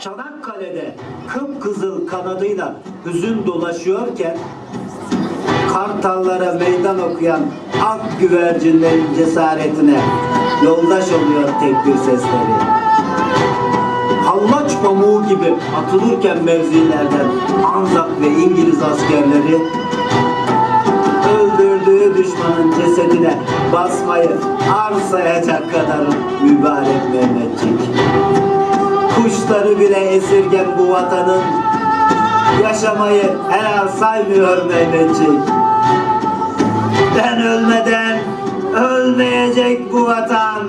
Çanakkale'de kıpkızıl kanadıyla hüzün dolaşıyorken kartallara meydan okuyan ak güvercinlerin cesaretine yoldaş oluyor tekbir sesleri. Hallaç pamuğu gibi atılırken mevzilerden Anzak ve İngiliz askerleri öldürdüğü düşmanın cesedine basmayı arsayacak kadar mübarek. Kuşları bile esirgen bu vatanın yaşamayı helal saymıyor Mehmetçik. Ben ölmeden ölmeyecek bu vatan.